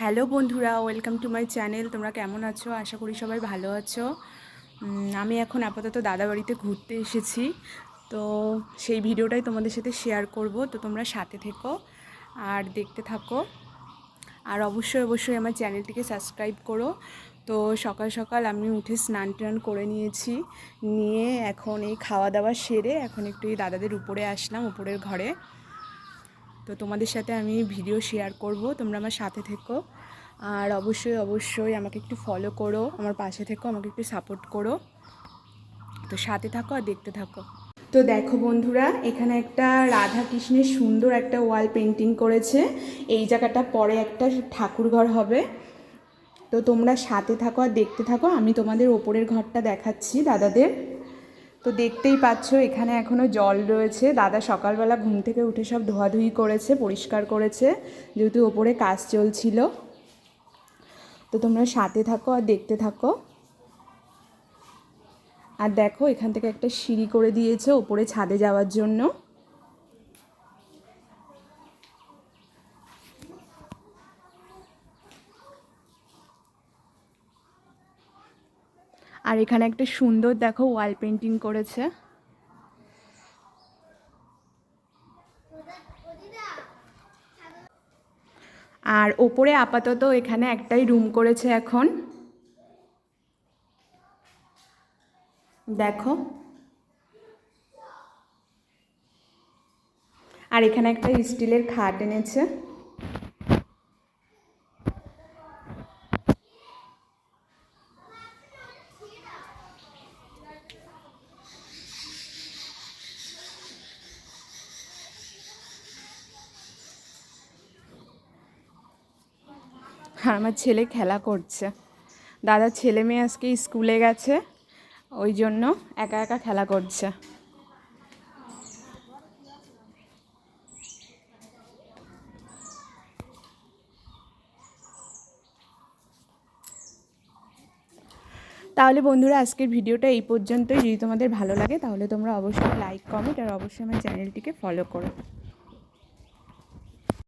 Hello বন্ধুরা, welcome to my channel. তোমরা কেমন আছো? আশা করি সবাই ভালো আছো। আমি এখন আপাতত দাদা বাড়িতে ঘুরতে এসেছি। তো সেই ভিডিওটাই তোমাদের সাথে শেয়ার করব। তো তোমরা সাথে থেকো আর দেখতে থাকো। আর অবশ্যই অবশ্যই আমার চ্যানেলটিকে সাবস্ক্রাইব করো। তো সকাল সকাল আমি উঠে স্নান টান করে নিয়েছি। নিয়ে এখন এই খাওয়া দাওয়া সেরে এখন একটু এই দাদাদের উপরে আসলাম, উপরের ঘরে। তো তোমাদের সাথে আমি ভিডিও শেয়ার করব, তোমরা আমার সাথে থেকো। আর অবশ্যই অবশ্যই আমাকে একটু ফলো করো, আমার পাশে থেকো, আমাকে একটু সাপোর্ট করো। তো সাথে থাকো আর দেখতে থাকো। তো দেখো বন্ধুরা, এখানে একটা রাধা কৃষ্ণের সুন্দর একটা ওয়াল পেন্টিং করেছে। এই জায়গাটা পরে একটা ঠাকুর ঘর হবে। তো তোমরা সাথে থাকো আর দেখতে থাকো। আমি তোমাদের ওপরের ঘরটা দেখাচ্ছি দাদাদের। তো দেখতেই পাচ্ছ, এখানে এখনও জল রয়েছে। দাদা সকালবেলা ঘুম থেকে উঠে সব ধোয়াধুয়ি করেছে, পরিষ্কার করেছে, যেহেতু ওপরে কাজ চলছিল। তো তোমরা সাথে থাকো আর দেখতে থাকো। আর দেখো, এখান থেকে একটা সিঁড়ি করে দিয়েছে ওপরে ছাদে যাওয়ার জন্য। আর এখানে একটা সুন্দর, দেখো ওয়াল পেন্টিং করেছে। আর ওপরে আপাতত এখানে একটাই রুম করেছে এখন। দেখো। আর এখানে একটা স্টিলের খাট এনেছে। আর আমার ছেলে খেলা করছে। দাদা ছেলে মেয়ে আজকে স্কুলে গেছে, ওই জন্য একা একা খেলা করছে। তাহলে বন্ধুরা, আজকের ভিডিওটা এই পর্যন্তই। যদি তোমাদের ভালো লাগে, তাহলে তোমরা অবশ্যই লাইক কমেন্ট আর অবশ্যই আমার চ্যানেলটিকে ফলো করো।